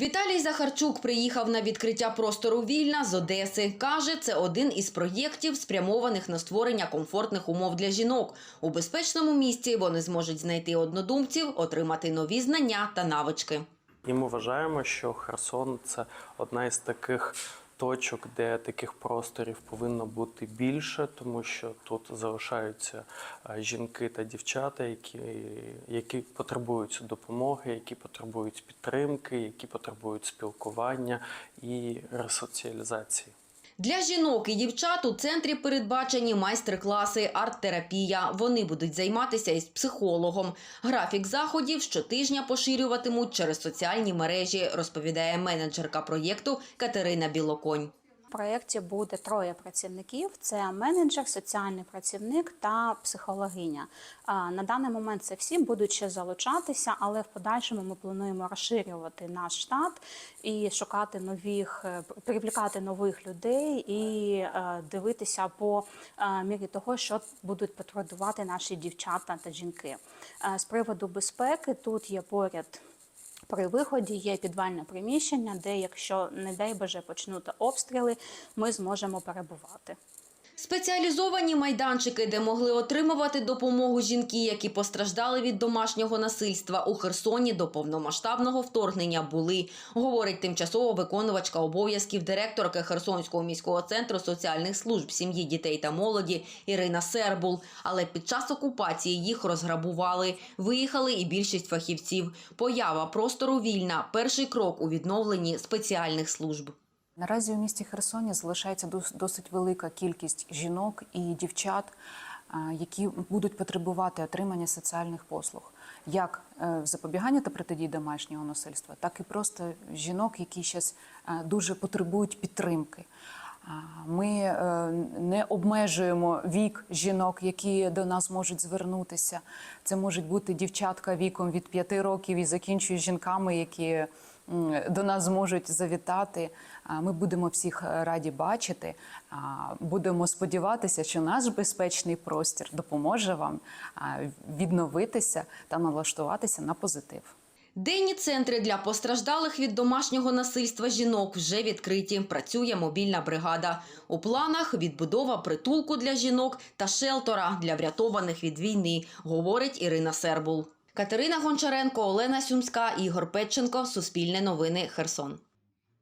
Віталій Захарчук приїхав на відкриття простору Вільна з Одеси. Каже, це один із проєктів, спрямованих на створення комфортних умов для жінок. У безпечному місці вони зможуть знайти однодумців, отримати нові знання та навички. І ми вважаємо, що Херсон це одна із таких точок, де таких просторів повинно бути більше, тому що тут залишаються е, жінки та дівчата, які, які потребують допомоги, які потребують підтримки, які потребують спілкування і ресоціалізації. Для жінок і дівчат у центрі передбачені майстер-класи, арт-терапія. Вони будуть займатися із психологом. Графік заходів щотижня поширюватимуть через соціальні мережі, розповідає менеджерка проєкту Катерина Білоконь. Проєкті буде троє працівників: це менеджер, соціальний працівник та психологиня. На даний момент це всі будуть ще залучатися, але в подальшому ми плануємо розширювати наш штат і шукати нових, е, привлікати нових людей і е, дивитися по е, мірі того, що будуть потребувати наші дівчата та жінки. З приводу безпеки тут є поряд. При виході є підвальне приміщення, де, якщо не дай Боже почнути обстріли, ми зможемо перебувати. Спеціалізовані майданчики, де могли отримувати допомогу жінки, які постраждали від домашнього насильства у Херсоні до повномасштабного вторгнення, були, говорить тимчасово виконувачка обов'язків директорки Херсонського міського центру соціальних служб сім'ї, дітей та молоді Ірина Сербул. Але під час окупації їх розграбували. Виїхали і більшість фахівців. Поява простору вільна перший крок у відновленні спеціальних служб. Наразі у місті Херсоні залишається досить велика кількість жінок і дівчат, які будуть потребувати отримання соціальних послуг, як е, в запобіганні та протидії домашнього насильства, так і просто жінок, які зараз дуже потребують підтримки. Ми е, не обмежуємо вік жінок, які до нас можуть звернутися. Це можуть бути дівчатка віком від 5 років і закінчують жінками, які до нас зможуть завітати. Ми будемо всіх е, раді бачити. Будемо сподіватися, що наш безпечний простір допоможе вам відновитися та налаштуватися на позитив. Денні центри для постраждалих від домашнього насильства жінок вже відкриті. Працює мобільна бригада. У планах відбудова притулку для жінок та шелтора для врятованих від війни, говорить Ірина Сербул. Катерина Гончаренко, Олена Сюмська, Ігор Петченко. Суспільне новини. Херсон.